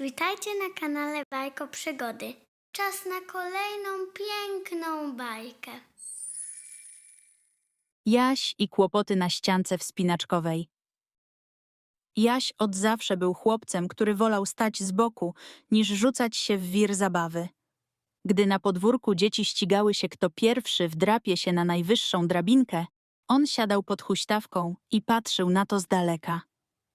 Witajcie na kanale Bajko Przygody. Czas na kolejną piękną bajkę. Jaś i kłopoty na ściance wspinaczkowej. Jaś od zawsze był chłopcem, który wolał stać z boku, niż rzucać się w wir zabawy. Gdy na podwórku dzieci ścigały się, kto pierwszy wdrapie się na najwyższą drabinkę, on siadał pod huśtawką i patrzył na to z daleka.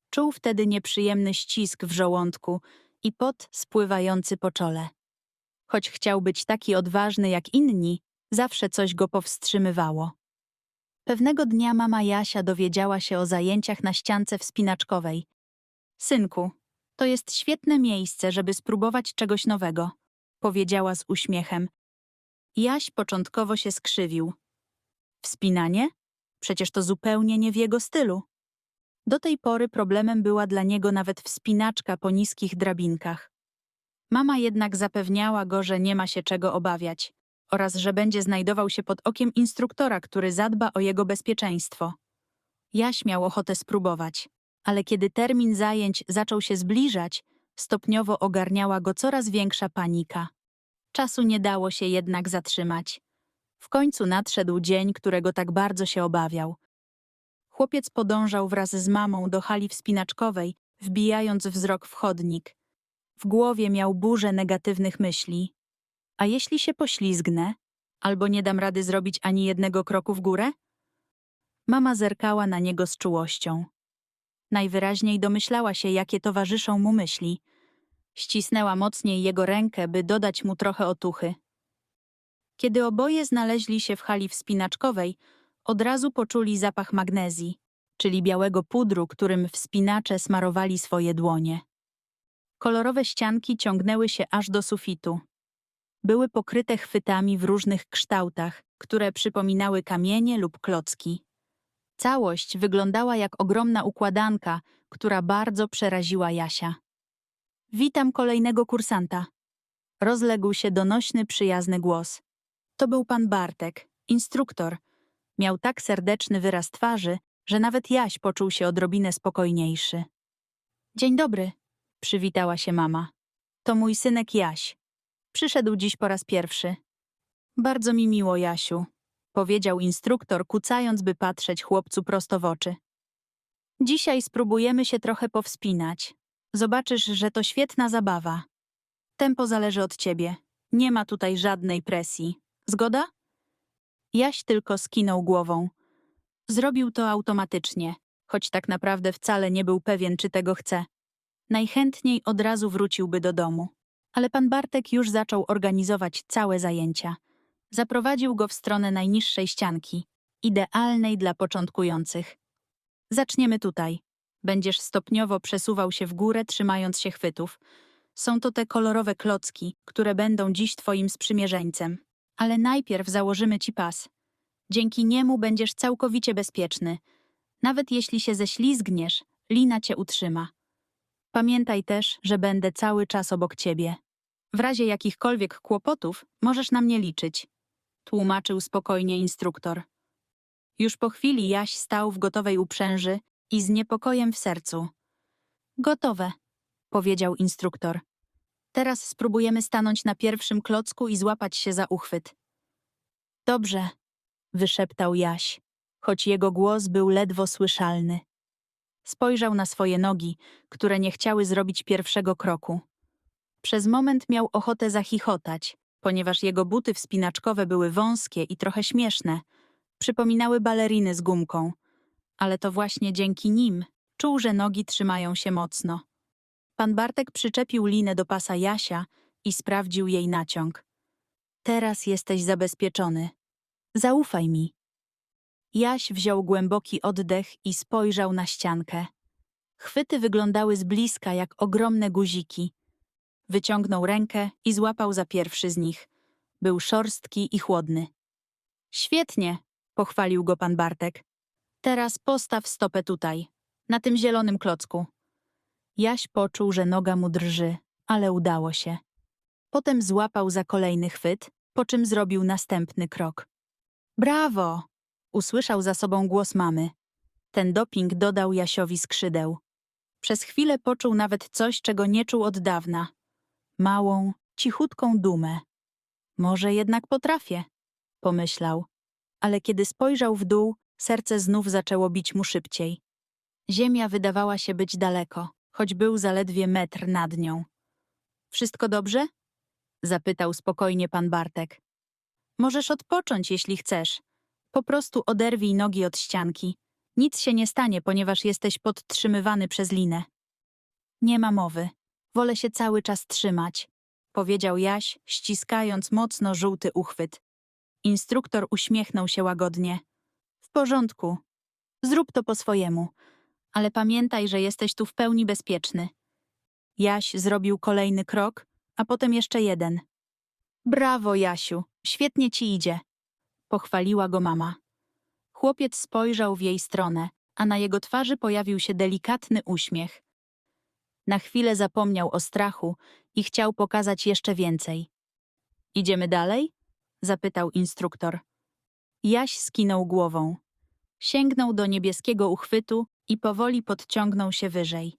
Czuł wtedy nieprzyjemny ścisk w żołądku i pot spływający po czole. Choć chciał być taki odważny jak inni, zawsze coś go powstrzymywało. Pewnego dnia mama Jasia dowiedziała się o zajęciach na ściance wspinaczkowej. Synku, to jest świetne miejsce, żeby spróbować czegoś nowego, powiedziała z uśmiechem. Jaś początkowo się skrzywił. Wspinanie? Przecież to zupełnie nie w jego stylu. Do tej pory problemem była dla niego nawet wspinaczka po niskich drabinkach. Mama jednak zapewniała go, że nie ma się czego obawiać oraz że będzie znajdował się pod okiem instruktora, który zadba o jego bezpieczeństwo. Jaś miał ochotę spróbować, ale kiedy termin zajęć zaczął się zbliżać, stopniowo ogarniała go coraz większa panika. Czasu nie dało się jednak zatrzymać. W końcu nadszedł dzień, którego tak bardzo się obawiał. Chłopiec podążał wraz z mamą do hali wspinaczkowej, wbijając wzrok w chodnik. W głowie miał burzę negatywnych myśli. A jeśli się poślizgnę, albo nie dam rady zrobić ani jednego kroku w górę? Mama zerkała na niego z czułością. Najwyraźniej domyślała się, jakie towarzyszą mu myśli. Ścisnęła mocniej jego rękę, by dodać mu trochę otuchy. Kiedy oboje znaleźli się w hali wspinaczkowej, od razu poczuli zapach magnezji, czyli białego pudru, którym wspinacze smarowali swoje dłonie. Kolorowe ścianki ciągnęły się aż do sufitu. Były pokryte chwytami w różnych kształtach, które przypominały kamienie lub klocki. Całość wyglądała jak ogromna układanka, która bardzo przeraziła Jasia. Witam kolejnego kursanta. Rozległ się donośny, przyjazny głos. To był pan Bartek, instruktor. Miał tak serdeczny wyraz twarzy, że nawet Jaś poczuł się odrobinę spokojniejszy. Dzień dobry, przywitała się mama. To mój synek Jaś. Przyszedł dziś po raz pierwszy. Bardzo mi miło, Jasiu, powiedział instruktor, kucając, by patrzeć chłopcu prosto w oczy. Dzisiaj spróbujemy się trochę powspinać. Zobaczysz, że to świetna zabawa. Tempo zależy od ciebie. Nie ma tutaj żadnej presji. Zgoda? Jaś tylko skinął głową. Zrobił to automatycznie, choć tak naprawdę wcale nie był pewien, czy tego chce. Najchętniej od razu wróciłby do domu. Ale pan Bartek już zaczął organizować całe zajęcia. Zaprowadził go w stronę najniższej ścianki, idealnej dla początkujących. Zaczniemy tutaj. Będziesz stopniowo przesuwał się w górę, trzymając się chwytów. Są to te kolorowe klocki, które będą dziś twoim sprzymierzeńcem. Ale najpierw założymy ci pas. Dzięki niemu będziesz całkowicie bezpieczny. Nawet jeśli się ześlizgniesz, lina cię utrzyma. Pamiętaj też, że będę cały czas obok ciebie. W razie jakichkolwiek kłopotów możesz na mnie liczyć, tłumaczył spokojnie instruktor. Już po chwili Jaś stał w gotowej uprzęży i z niepokojem w sercu. Gotowe, powiedział instruktor. Teraz spróbujemy stanąć na pierwszym klocku i złapać się za uchwyt. Dobrze, wyszeptał Jaś, choć jego głos był ledwo słyszalny. Spojrzał na swoje nogi, które nie chciały zrobić pierwszego kroku. Przez moment miał ochotę zachichotać, ponieważ jego buty wspinaczkowe były wąskie i trochę śmieszne. Przypominały baleriny z gumką. Ale to właśnie dzięki nim czuł, że nogi trzymają się mocno. Pan Bartek przyczepił linę do pasa Jasia i sprawdził jej naciąg. Teraz jesteś zabezpieczony. Zaufaj mi. Jaś wziął głęboki oddech i spojrzał na ściankę. Chwyty wyglądały z bliska jak ogromne guziki. Wyciągnął rękę i złapał za pierwszy z nich. Był szorstki i chłodny. Świetnie, pochwalił go pan Bartek. Teraz postaw stopę tutaj, na tym zielonym klocku. Jaś poczuł, że noga mu drży, ale udało się. Potem złapał za kolejny chwyt, po czym zrobił następny krok. Brawo! usłyszał za sobą głos mamy. Ten doping dodał Jasiowi skrzydeł. Przez chwilę poczuł nawet coś, czego nie czuł od dawna. Małą, cichutką dumę. Może jednak potrafię, pomyślał. Ale kiedy spojrzał w dół, serce znów zaczęło bić mu szybciej. Ziemia wydawała się być daleko, choć był zaledwie metr nad nią. Wszystko dobrze? zapytał spokojnie pan Bartek. Możesz odpocząć, jeśli chcesz. Po prostu oderwij nogi od ścianki. Nic się nie stanie, ponieważ jesteś podtrzymywany przez linę. Nie ma mowy. Wolę się cały czas trzymać, powiedział Jaś, ściskając mocno żółty uchwyt. Instruktor uśmiechnął się łagodnie. W porządku. Zrób to po swojemu, ale pamiętaj, że jesteś tu w pełni bezpieczny. Jaś zrobił kolejny krok, a potem jeszcze jeden. Brawo, Jasiu, świetnie ci idzie, pochwaliła go mama. Chłopiec spojrzał w jej stronę, a na jego twarzy pojawił się delikatny uśmiech. Na chwilę zapomniał o strachu i chciał pokazać jeszcze więcej. Idziemy dalej? zapytał instruktor. Jaś skinął głową. Sięgnął do niebieskiego uchwytu i powoli podciągnął się wyżej.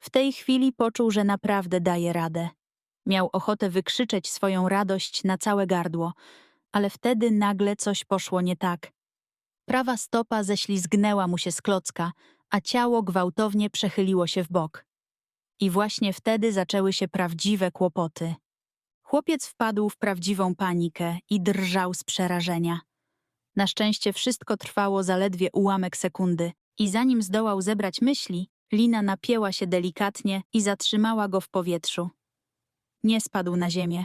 W tej chwili poczuł, że naprawdę daje radę. Miał ochotę wykrzyczeć swoją radość na całe gardło, ale wtedy nagle coś poszło nie tak. Prawa stopa ześlizgnęła mu się z klocka, a ciało gwałtownie przechyliło się w bok. I właśnie wtedy zaczęły się prawdziwe kłopoty. Chłopiec wpadł w prawdziwą panikę i drżał z przerażenia. Na szczęście wszystko trwało zaledwie ułamek sekundy i zanim zdołał zebrać myśli, lina napięła się delikatnie i zatrzymała go w powietrzu. Nie spadł na ziemię.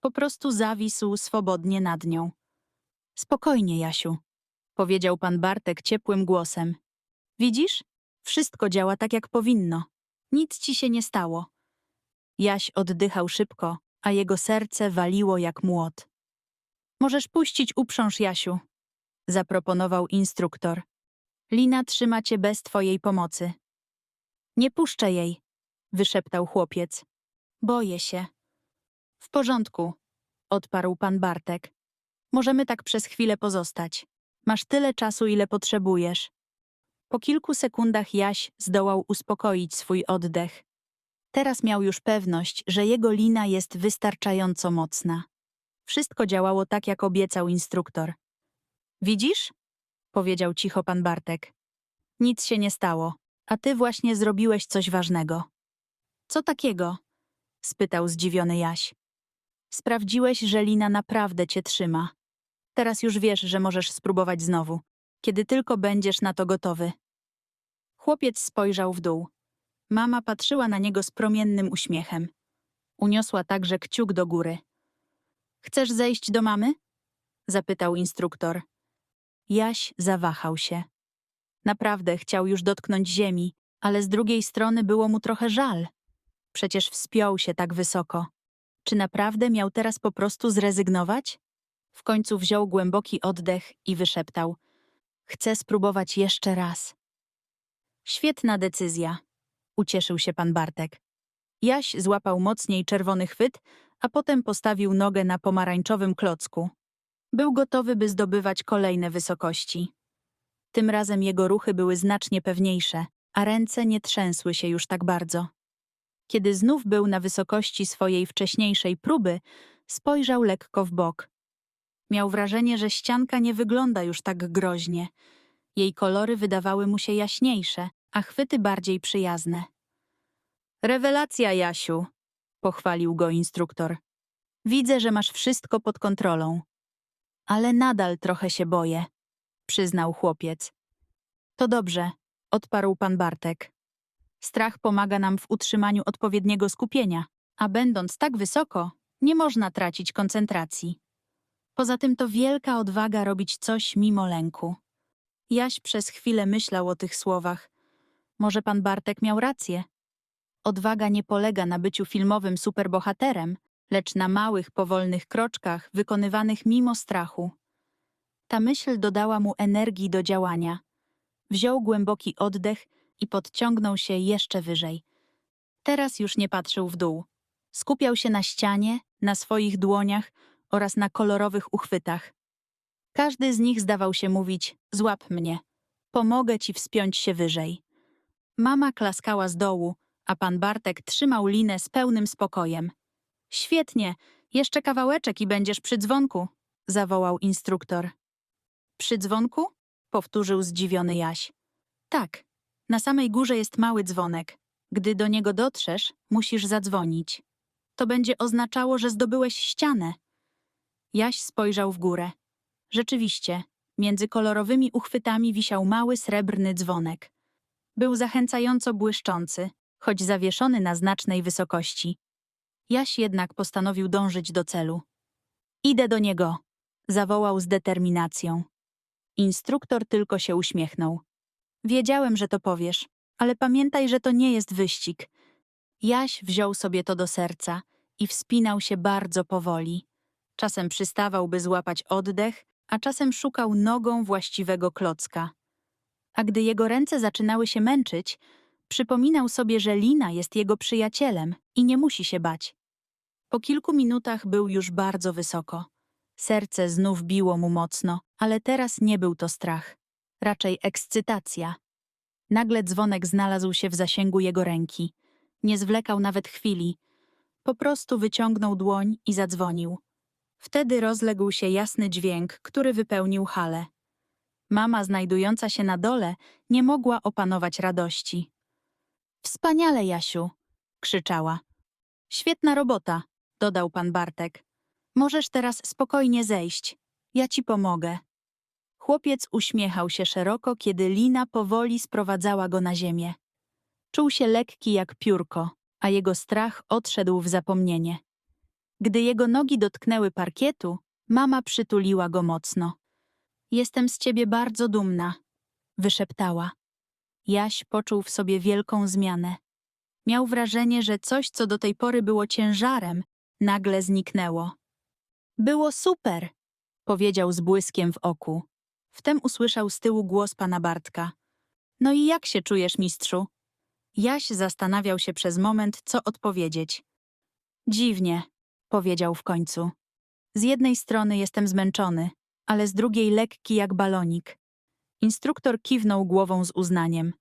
Po prostu zawisł swobodnie nad nią. Spokojnie, Jasiu, powiedział pan Bartek ciepłym głosem. Widzisz? Wszystko działa tak, jak powinno. Nic ci się nie stało. Jaś oddychał szybko, a jego serce waliło jak młot. Możesz puścić uprząż, Jasiu, zaproponował instruktor. Lina trzyma cię bez twojej pomocy. Nie puszczę jej, wyszeptał chłopiec. Boję się. W porządku, odparł pan Bartek. Możemy tak przez chwilę pozostać. Masz tyle czasu, ile potrzebujesz. Po kilku sekundach Jaś zdołał uspokoić swój oddech. Teraz miał już pewność, że jego lina jest wystarczająco mocna. Wszystko działało tak, jak obiecał instruktor. Widzisz? powiedział cicho pan Bartek. Nic się nie stało, a ty właśnie zrobiłeś coś ważnego. Co takiego? spytał zdziwiony Jaś. Sprawdziłeś, że lina naprawdę cię trzyma. Teraz już wiesz, że możesz spróbować znowu, kiedy tylko będziesz na to gotowy. Chłopiec spojrzał w dół. Mama patrzyła na niego z promiennym uśmiechem. Uniosła także kciuk do góry. Chcesz zejść do mamy? zapytał instruktor. Jaś zawahał się. Naprawdę chciał już dotknąć ziemi, ale z drugiej strony było mu trochę żal. Przecież wspiął się tak wysoko. Czy naprawdę miał teraz po prostu zrezygnować? W końcu wziął głęboki oddech i wyszeptał: Chcę spróbować jeszcze raz. Świetna decyzja, ucieszył się pan Bartek. Jaś złapał mocniej czerwony chwyt, a potem postawił nogę na pomarańczowym klocku. Był gotowy, by zdobywać kolejne wysokości. Tym razem jego ruchy były znacznie pewniejsze, a ręce nie trzęsły się już tak bardzo. Kiedy znów był na wysokości swojej wcześniejszej próby, spojrzał lekko w bok. Miał wrażenie, że ścianka nie wygląda już tak groźnie. Jej kolory wydawały mu się jaśniejsze, a chwyty bardziej przyjazne. Rewelacja, Jasiu, pochwalił go instruktor. Widzę, że masz wszystko pod kontrolą. Ale nadal trochę się boję, przyznał chłopiec. To dobrze, odparł pan Bartek. Strach pomaga nam w utrzymaniu odpowiedniego skupienia, a będąc tak wysoko, nie można tracić koncentracji. Poza tym to wielka odwaga robić coś mimo lęku. Jaś przez chwilę myślał o tych słowach. Może pan Bartek miał rację. Odwaga nie polega na byciu filmowym superbohaterem, lecz na małych, powolnych kroczkach wykonywanych mimo strachu. Ta myśl dodała mu energii do działania. Wziął głęboki oddech i podciągnął się jeszcze wyżej. Teraz już nie patrzył w dół. Skupiał się na ścianie, na swoich dłoniach oraz na kolorowych uchwytach. Każdy z nich zdawał się mówić: Złap mnie, pomogę ci wspiąć się wyżej. Mama klaskała z dołu, a pan Bartek trzymał linę z pełnym spokojem. Świetnie, jeszcze kawałeczek i będziesz przy dzwonku, zawołał instruktor. Przy dzwonku? powtórzył zdziwiony Jaś. Tak, na samej górze jest mały dzwonek. Gdy do niego dotrzesz, musisz zadzwonić. To będzie oznaczało, że zdobyłeś ścianę. Jaś spojrzał w górę. Rzeczywiście, między kolorowymi uchwytami wisiał mały srebrny dzwonek. Był zachęcająco błyszczący, choć zawieszony na znacznej wysokości. Jaś jednak postanowił dążyć do celu. Idę do niego, zawołał z determinacją. Instruktor tylko się uśmiechnął. Wiedziałem, że to powiesz, ale pamiętaj, że to nie jest wyścig. Jaś wziął sobie to do serca i wspinał się bardzo powoli. Czasem przystawał, by złapać oddech, a czasem szukał nogą właściwego klocka. A gdy jego ręce zaczynały się męczyć, przypominał sobie, że Lina jest jego przyjacielem i nie musi się bać. Po kilku minutach był już bardzo wysoko. Serce znów biło mu mocno, ale teraz nie był to strach, raczej ekscytacja. Nagle dzwonek znalazł się w zasięgu jego ręki. Nie zwlekał nawet chwili. Po prostu wyciągnął dłoń i zadzwonił. Wtedy rozległ się jasny dźwięk, który wypełnił halę. Mama, znajdująca się na dole, nie mogła opanować radości. Wspaniale, Jasiu! krzyczała. Świetna robota, dodał pan Bartek. Możesz teraz spokojnie zejść. Ja ci pomogę. Chłopiec uśmiechał się szeroko, kiedy lina powoli sprowadzała go na ziemię. Czuł się lekki jak piórko, a jego strach odszedł w zapomnienie. Gdy jego nogi dotknęły parkietu, mama przytuliła go mocno. Jestem z ciebie bardzo dumna, wyszeptała. Jaś poczuł w sobie wielką zmianę. Miał wrażenie, że coś, co do tej pory było ciężarem, nagle zniknęło. Było super, powiedział z błyskiem w oku. Wtem usłyszał z tyłu głos pana Bartka. No i jak się czujesz, mistrzu? Jaś zastanawiał się przez moment, co odpowiedzieć. Dziwnie, powiedział w końcu. Z jednej strony jestem zmęczony, ale z drugiej lekki jak balonik. Instruktor kiwnął głową z uznaniem.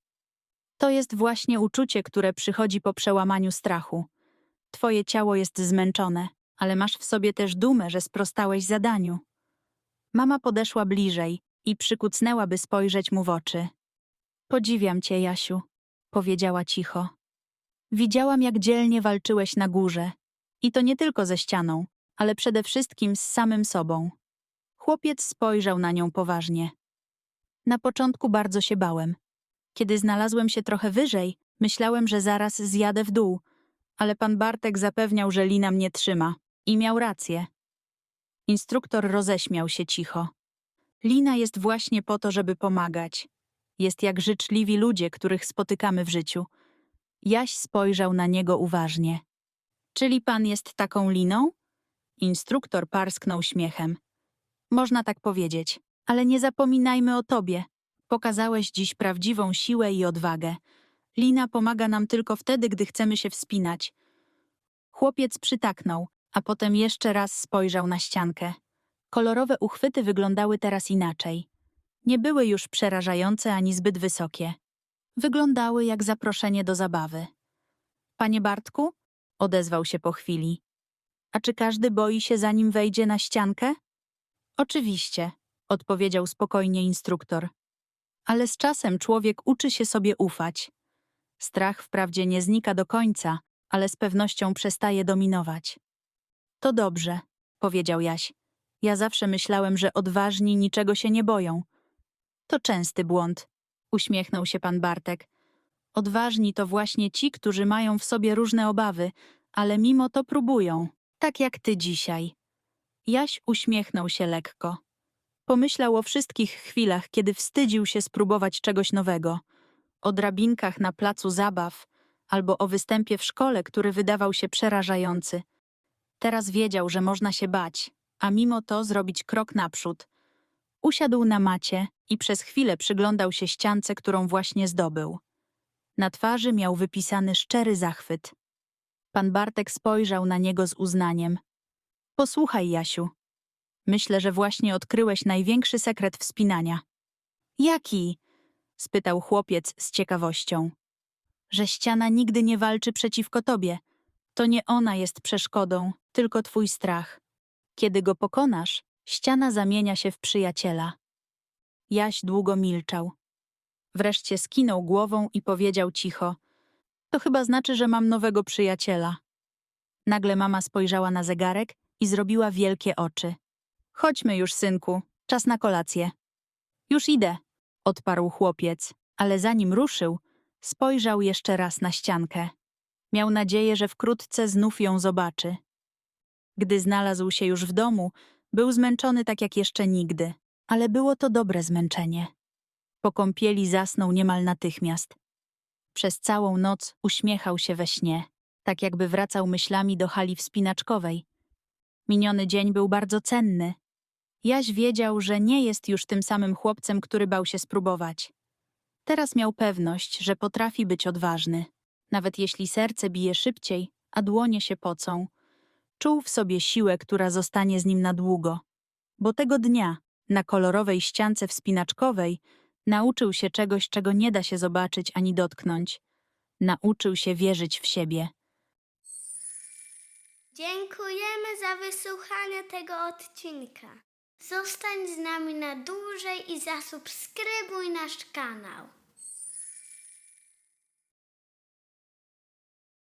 To jest właśnie uczucie, które przychodzi po przełamaniu strachu. Twoje ciało jest zmęczone, ale masz w sobie też dumę, że sprostałeś zadaniu. Mama podeszła bliżej i przykucnęła, by spojrzeć mu w oczy. Podziwiam cię, Jasiu, powiedziała cicho. Widziałam, jak dzielnie walczyłeś na górze. I to nie tylko ze ścianą, ale przede wszystkim z samym sobą. Chłopiec spojrzał na nią poważnie. Na początku bardzo się bałem. Kiedy znalazłem się trochę wyżej, myślałem, że zaraz zjadę w dół, ale pan Bartek zapewniał, że lina mnie trzyma. I miał rację. Instruktor roześmiał się cicho. Lina jest właśnie po to, żeby pomagać. Jest jak życzliwi ludzie, których spotykamy w życiu. Jaś spojrzał na niego uważnie. Czyli pan jest taką liną? Instruktor parsknął śmiechem. Można tak powiedzieć, ale nie zapominajmy o tobie. Pokazałeś dziś prawdziwą siłę i odwagę. Lina pomaga nam tylko wtedy, gdy chcemy się wspinać. Chłopiec przytaknął, a potem jeszcze raz spojrzał na ściankę. Kolorowe uchwyty wyglądały teraz inaczej. Nie były już przerażające ani zbyt wysokie. Wyglądały jak zaproszenie do zabawy. Panie Bartku? odezwał się po chwili. A czy każdy boi się, zanim wejdzie na ściankę? Oczywiście, odpowiedział spokojnie instruktor. Ale z czasem człowiek uczy się sobie ufać. Strach wprawdzie nie znika do końca, ale z pewnością przestaje dominować. To dobrze, powiedział Jaś. Ja zawsze myślałem, że odważni niczego się nie boją. To częsty błąd, uśmiechnął się pan Bartek. Odważni to właśnie ci, którzy mają w sobie różne obawy, ale mimo to próbują, tak jak ty dzisiaj. Jaś uśmiechnął się lekko. Pomyślał o wszystkich chwilach, kiedy wstydził się spróbować czegoś nowego. O drabinkach na placu zabaw, albo o występie w szkole, który wydawał się przerażający. Teraz wiedział, że można się bać, a mimo to zrobić krok naprzód. Usiadł na macie i przez chwilę przyglądał się ściance, którą właśnie zdobył. Na twarzy miał wypisany szczery zachwyt. Pan Bartek spojrzał na niego z uznaniem. Posłuchaj, Jasiu. Myślę, że właśnie odkryłeś największy sekret wspinania. Jaki? Spytał chłopiec z ciekawością. że ściana nigdy nie walczy przeciwko tobie. To nie ona jest przeszkodą, tylko twój strach. Kiedy go pokonasz, ściana zamienia się w przyjaciela. Jaś długo milczał. Wreszcie skinął głową i powiedział cicho: To chyba znaczy, że mam nowego przyjaciela. Nagle mama spojrzała na zegarek i zrobiła wielkie oczy. Chodźmy już, synku, czas na kolację. Już idę, odparł chłopiec, ale zanim ruszył, spojrzał jeszcze raz na ściankę. Miał nadzieję, że wkrótce znów ją zobaczy. Gdy znalazł się już w domu, był zmęczony tak jak jeszcze nigdy, ale było to dobre zmęczenie. Po kąpieli zasnął niemal natychmiast. Przez całą noc uśmiechał się we śnie, tak jakby wracał myślami do hali wspinaczkowej. Miniony dzień był bardzo cenny. Jaś wiedział, że nie jest już tym samym chłopcem, który bał się spróbować. Teraz miał pewność, że potrafi być odważny, nawet jeśli serce bije szybciej, a dłonie się pocą. Czuł w sobie siłę, która zostanie z nim na długo. Bo tego dnia, na kolorowej ściance wspinaczkowej, nauczył się czegoś, czego nie da się zobaczyć ani dotknąć. Nauczył się wierzyć w siebie. Dziękujemy za wysłuchanie tego odcinka. Zostań z nami na dłużej i zasubskrybuj nasz kanał.